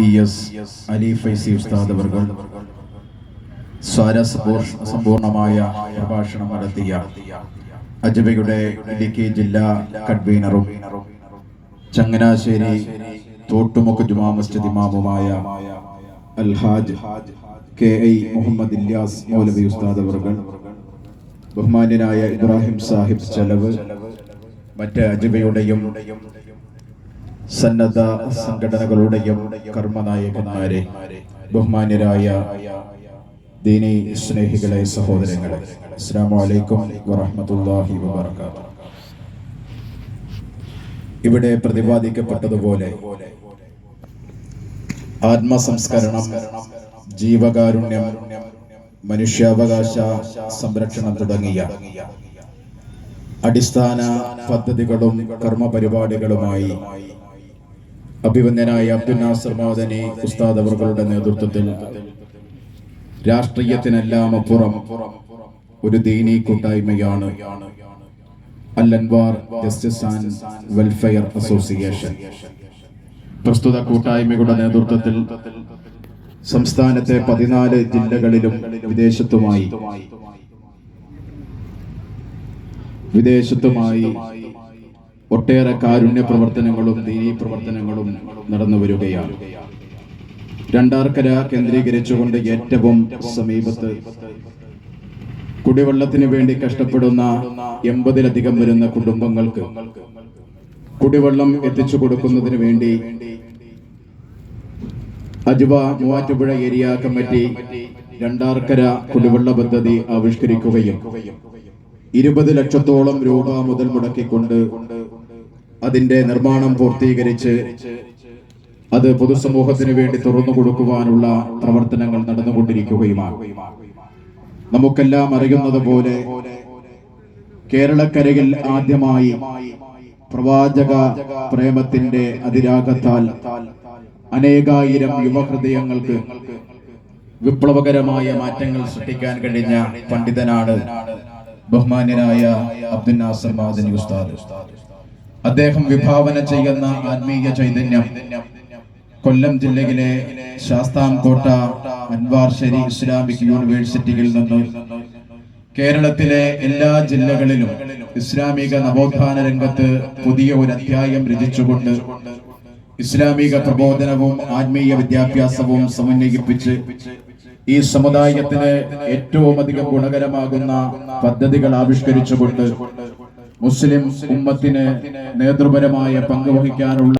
E S Ali Faizy ഉസ്താദ് അവർകൾ സമ്പൂർണമായ പ്രഭാഷണം നടത്തിയ അജബയുടെ ഇടുക്കി ജില്ലാ കൺവീനറും ചങ്ങനാശ്ശേരി തോട്ടുമുക്ക് ജുമാ മസ്ജിദ് ഇമാമുമായ അൽഹാജ് കെ ഐ മുഹമ്മദ് ഇല്യാസ് മൗലവി ഉസ്താദ് അവർകൾ ബഹുമാന്യനായ ഇബ്രാഹിം സാഹിബ് ചെലവ്. മറ്റ് അജബയുടെയും സന്നദ്ധ സംഘടനകളുടെയും കർമ്മനായകന്മാരെ ബഹുമാന്യരായ ദീനി സ്നേഹികളെ സഹോദരങ്ങളെ അസ്സാം വറഹമത്തല്ലാഹി വബർക്കാത്തു ഇവിടെ പ്രതിപാദിക്കപ്പെട്ടതുപോലെ ആത്മസംസ്കരണം ജീവകാരുണ്യം മനുഷ്യാവകാശ സംരക്ഷണം തുടങ്ങിയ അടിസ്ഥാന പദ്ധതികളും കർമ്മ പരിപാടികളുമായി അഭിവന്ദനായ അബ്ദുൽ നാസർ മാദനി ഉസ്താദ് അവറുകളുടെ നേതൃത്വത്തിൽ. രാഷ്ട്രീയത്തിനെല്ലാം അപ്പുറം ഒരു ദീനീ കൂട്ടായ്മയാണ് Alanwar justice and welfare association. പ്രസ്തുത കൂട്ടായ്മയുടെ നേതൃത്വത്തിൽ സംസ്ഥാനത്തെ പതിനാല് ജില്ലകളിലും വിദേശത്തുമായി വിദേശത്തുമായി ഒട്ടേറെ കാരുണ്യ പ്രവർത്തനങ്ങളും ദീനീ പ്രവർത്തനങ്ങളും നടന്നു വരികയാണ്. രണ്ടാർക്കര കേന്ദ്രീകരിച്ചുകൊണ്ട് ഏറ്റവും സമീപത്ത് കുടിവെള്ളത്തിന് വേണ്ടി കഷ്ടപ്പെടുന്ന എൺപതിലധികം വരുന്ന കുടുംബങ്ങൾക്ക് കുടിവെള്ളം എത്തിച്ചു കൊടുക്കുന്നതിന് വേണ്ടി അജുവ മൂവാറ്റുപുഴ ഏരിയ കമ്മിറ്റി രണ്ടാർക്കര കുടിവെള്ള പദ്ധതി ആവിഷ്കരിക്കുകയും ഇരുപത് ലക്ഷത്തോളം രൂപ മുതൽ മുടക്കിക്കൊണ്ട് അതിന്റെ നിർമ്മാണം പൂർത്തീകരിച്ച് അത് പൊതുസമൂഹത്തിന് വേണ്ടി തുറന്നു കൊടുക്കുവാനുള്ള പ്രവർത്തനങ്ങൾ നടന്നുകൊണ്ടിരിക്കുകയുമാണ് നമുക്കെല്ലാം അറിയുന്നത് പോലെ കേരളക്കരയിൽ ആദ്യമായി പ്രവാചക പ്രേമത്തിന്റെ അതിരാഗത്താൽ അനേകായിരം യുവഹൃദയങ്ങൾക്ക് വിപ്ലവകരമായ മാറ്റങ്ങൾ സൃഷ്ടിക്കാൻ കഴിഞ്ഞ പണ്ഡിതനാണ് ബഹുമാന്യനായ അബ്ദുൽ നാസർ മാദനി ഉസ്താദ്. അദ്ദേഹം വിഭാവന ചെയ്യുന്ന ആത്മീയ ചൈതന്യം. കൊല്ലം ജില്ലയിലെ ശാസ്താംകോട്ട അൻവാർ ഇസ്ലാമിക് യൂണിവേഴ്സിറ്റിയിൽ നിന്ന് കേരളത്തിലെ എല്ലാ ജില്ലകളിലും ഇസ്ലാമിക നവോത്ഥാന രംഗത്ത് പുതിയ ഒരു അധ്യായം രചിച്ചുകൊണ്ട് ഇസ്ലാമിക പ്രബോധനവും ആത്മീയ വിദ്യാഭ്യാസവും സമന്വയിപ്പിച്ച് ഈ സമുദായത്തിന് ഏറ്റവും അധികം ഗുണകരമാകുന്ന പദ്ധതികൾ ആവിഷ്കരിച്ചുകൊണ്ട് മുസ്ലിം ഉമ്മത്തിന് നേതൃപരമായ പങ്കുവഹിക്കാനുള്ള